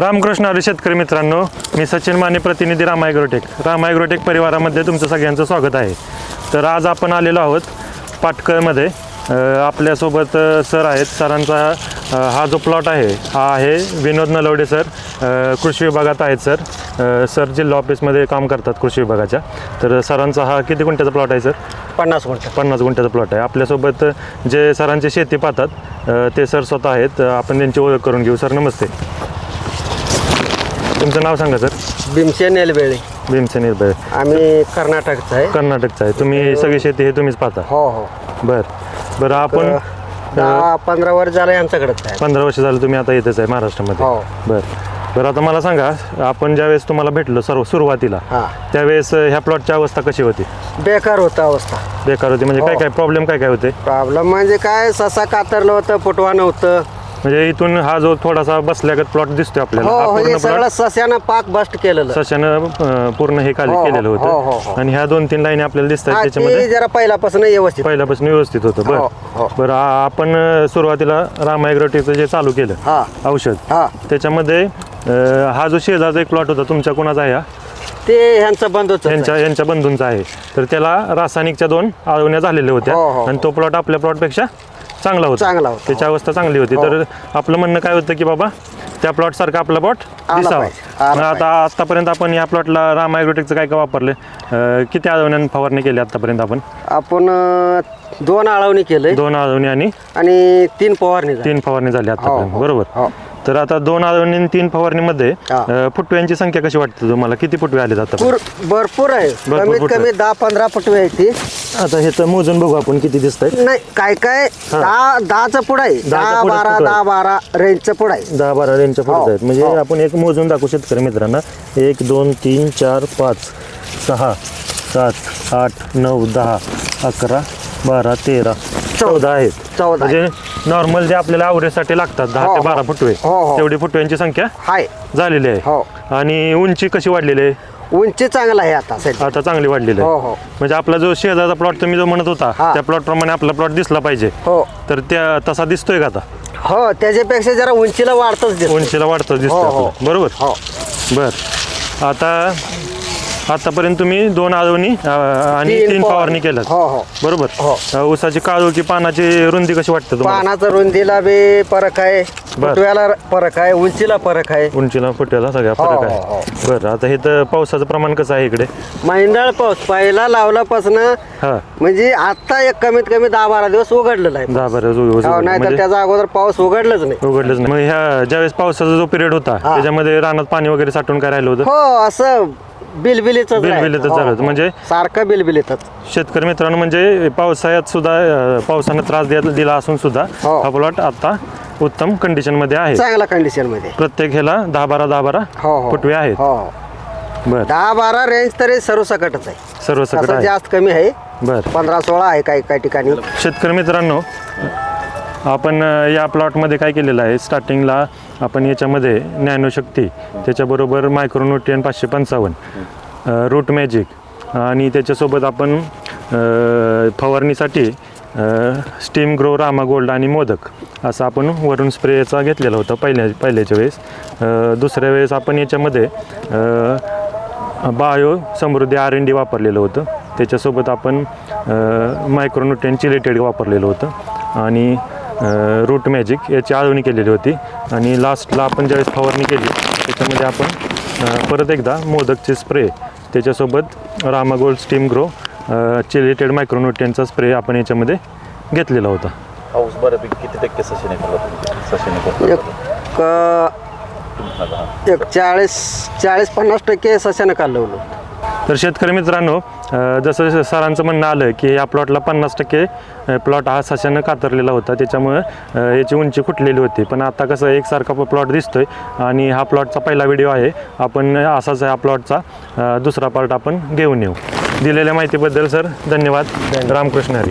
रामकृष्ण हरी शेतकरी मित्रांनो मी सचिन माने प्रतिनिधी राम ॲग्रोटेक राम ॲग्रोटेक परिवारामध्ये तुमचं सगळ्यांचं स्वागत आहे. तर आज आपण आलेलो आहोत पाटकळमध्ये. आपल्यासोबत सर आहेत. सरांचा हा जो प्लॉट आहे हा आहे विनोद नलवडे सर. कृषी विभागात आहेत सर. सर जिल्हा ऑफिसमध्ये काम करतात कृषी विभागाच्या. तर सरांचा हा किती गुंठ्याचा प्लॉट आहे सर? पन्नास गुंठ पन्नास गुंठ्याचा प्लॉट आहे. आपल्यासोबत जे सरांची शेती पाहतात ते सर स्वतः आहेत. आपण त्यांची ओळख करून घेऊ. सर नमस्ते. तुमचं नाव सांगा सर. भीमसेन एलबेळे भीमसेन निर्भय आम्ही कर्नाटकचा आहे. कर्नाटकचं आहे. तुम्ही सगळी शेती हे तुम्हीच पाहता? हो हो. बर. बरं आपण दहा पंधरा वर्ष झालं यांच्याकडेच आहे. पंधरा वर्ष झालं तुम्ही आता येतच आहे महाराष्ट्रामध्ये. हो. बर. बरं आता मला सांगा आपण ज्यावेळेस तुम्हाला भेटलो सर्व सुरुवातीला हा. त्यावेळेस ह्या प्लॉटची अवस्था कशी होती? बेकार होता अवस्था. बेकार होती. म्हणजे काय हो. काय प्रॉब्लेम काय काय होते? प्रॉब्लेम म्हणजे काय ससा कातरलं होतं फुटवा नव्हतं म्हणजे इथून हा जो थोडासा बसल्यागत प्लॉट दिसतोय आपल्याला हो हा हो पूर्ण हे plot सस्यानं पाक बस्ट केलेलं. सशानं अ, पूर्ण हे खाली हो, केलेलं हो, हो, होतं हो. आणि ह्या दोन तीन लाईनी आपल्याला दिसतात हा, त्याच्यामध्ये ते जरा पहिल्यापासून व्यवस्थित. पहिल्यापासून व्यवस्थित होतं. हो, हो. बरं बरं आ- आपण अ, सुरुवातीला रामायग्रोटेकचं जे चालू केलं औषध हा. त्याच्यामध्ये अ, हा जो शेजारचा एक प्लॉट होता तुमच्या कोणाचा आहे हा? ते ह्यांचं होतं यांच्या यांच्या बंधूंचा आहे. तर त्याला रासायनिकच्या दोन आळवण्या झालेल्या होत्या. हो, हो, आणि तो प्लॉट आपल्या प्लॉटपेक्षा चांगला होता. चांगला होता, त्याची हो. अवस्था चांगली होती. तर आपलं म्हणणं काय होतं की बाबा त्या प्लॉट सारखा आपला प्लॉट आला दिसावा. पाहिजे, आला मग आता आतापर्यंत आपण या प्लॉटला राम ॲग्रोटेकचं काय काय वापरले? अ, किती आळवण्या फवारणी केली आतापर्यंत आपण? आपण अं, दोन आळवणी केलंय दोन आळवणी आणि आणि तीन फवारणी झाली. तीन फवारणी झाली आतापर्यंत हो, बरोबर. हो. तर आता दोन आणि तीन फवारणीमध्ये हा. अ, फुटव्यांची संख्या कशी वाटते तुम्हाला? किती फुटवे आता? पूर भरपूर आहे. भरपूर कमीत फुटवे. कमी दहा पंधरा फुटवे आहे ती. आता हे तर मोजून बघू आपण किती दिसत आहेत नाही काय काय? दहा दहाचं पुढं आहे. दहा बारा पुढं आहे. दहा बारा रेंजचं पुढं आहे. दहा बारा रेंजच्या हो, पुढे आहेत. म्हणजे हो. आपण एक मोजून दाखवू शेतकरी मित्रांना. एक दोन तीन चार पाच सहा सात आठ नऊ दहा अकरा बारा तेरा चौदा आहेत चौदा आहे. म्हणजे नॉर्मल जे आपल्याला आवरेसाठी लागतात दहा हो, ते हो. बारा फुटवे हो, हो. तेवढी फुटव्यांची संख्या हाय झालेली आहे. आणि उंची कशी वाढलेली आहे उंची चांगला आहे आता सध्या आता चांगली वाढलेली हो, आहे हो. म्हणजे आपला जो शेजारचा प्लॉट तुम्ही जो म्हणत होता हा. त्या प्लॉट प्रमाणे आपला प्लॉट दिसला पाहिजे हो तर त्या तसा दिसतोय का आता हो त्याच्यापेक्षा जरा उंचीला वाढतच दिसतो उंचीला वाढतं दिसतोय हो. आपलं. बरोबर हो बर आता आतापर्यंत तुम्ही दोन आळवणी अ, आणि तीन तीन फवारणी. फवारणी केल्यात. हो, हो. बरोबर? हो. ऊसाची काळू की पानाची रुंदी कशी वाटते तुम्हाला? पानाचा रुंदीला बी फरक आहे. फुटव्याला फरक आहे उंचीला फरक आहे. उंचीला फुट्याला सगळ्या हो, फरक हो, आहे बरं आता हे तर पावसाचं प्रमाण कसं आहे इकडे? महिंदाळ पाऊस पहिला लावल्यापासून हा. म्हणजे आता एक कमीत कमी दहा बारा दिवस उघडलेला आहे. दहा बारा जो- हो, नाही तर म्हणजे त्याचा अगोदर पाऊस उघडलंच नाही. उघडलंच नाही. मग ह्या ज्यावेळेस पावसाचा जो पिरियड होता. त्याच्यामध्ये रानात पाणी वगैरे साठून काय राहिलं होतं? हो असं बिलबिलीच बिलबिलीतच झालं होतं. म्हणजे- सारखं बिलबिलीतच. शेतकरी मित्रांनो म्हणजे पावसाळ्यात सुद्धा अ, पावसानं त्रास द्या- दिला असून सुद्धा हो. हा प्लॉट आता उत्तम कंडिशनमध्ये आहे. चांगल्या कंडिशनमध्ये प्रत्येक ह्याला दहा बारा दहा बारा हो हो. फुटवे आहेत. हो. बर. दहा बारा रेंज तरी सर्वसकटच आहे. सर्व सगळं आहे. जास्त कमी आहे. बर. पंधरा सोळा आहे काही काही ठिकाणी. शेतकरी मित्रांनो आपण या प्लॉटमध्ये काय केलेलं आहे? स्टार्टिंगला आपण याच्यामध्ये ज्ञानशक्ती त्याच्याबरोबर मायक्रोन्युट्रियन पाचशे पंचावन्न रूट मॅजिक आणि त्याच्यासोबत आपण फवारणीसाठी स्टीम ग्रो रामा गोल्ड आणि मोदक असं आपण वरून स्प्रेचा घेतलेला होता पहिल्या पहिल्याच्या वेळेस. दुसऱ्या वेळेस आपण याच्यामध्ये bio Samruddhi R N D वापरलेलं होतं. त्याच्यासोबत आपण मायक्रोन्युट्रियन चिलेटेड वापरलेलं होतं आणि रूट मॅजिक याची आळवणी केलेली होती. आणि लास्टला आपण ज्यावेळेस फवारणी केली त्याच्यामध्ये आपण परत एकदा मोदकचे स्प्रे त्याच्यासोबत Rama gold steam grow chelated मायक्रोन्युट्रियनचा spray आपण याच्यामध्ये घेतलेला होता. पाऊस बऱ्यापैकी किती टक्के सशीने सशीने एक एक चाळीस चाळीस पन्नास टक्के सस्यानं काढलं तर शेतकरी मित्रांनो जसं जसं सरांचं म्हणणं आलं की या प्लॉटला पन्नास टक्के प्लॉट हा सशानं कातरलेला होता त्याच्यामुळं याची उंची फुटलेली होती. पण आता कसं एकसारखा प्लॉट दिसतोय आणि हा प्लॉटचा पहिला व्हिडिओ आहे. आपण असाच हा प्लॉटचा दुसरा पार्ट आपण घेऊन येऊ. दिलेल्या माहितीबद्दल सर धन्यवाद. रामकृष्ण हरी.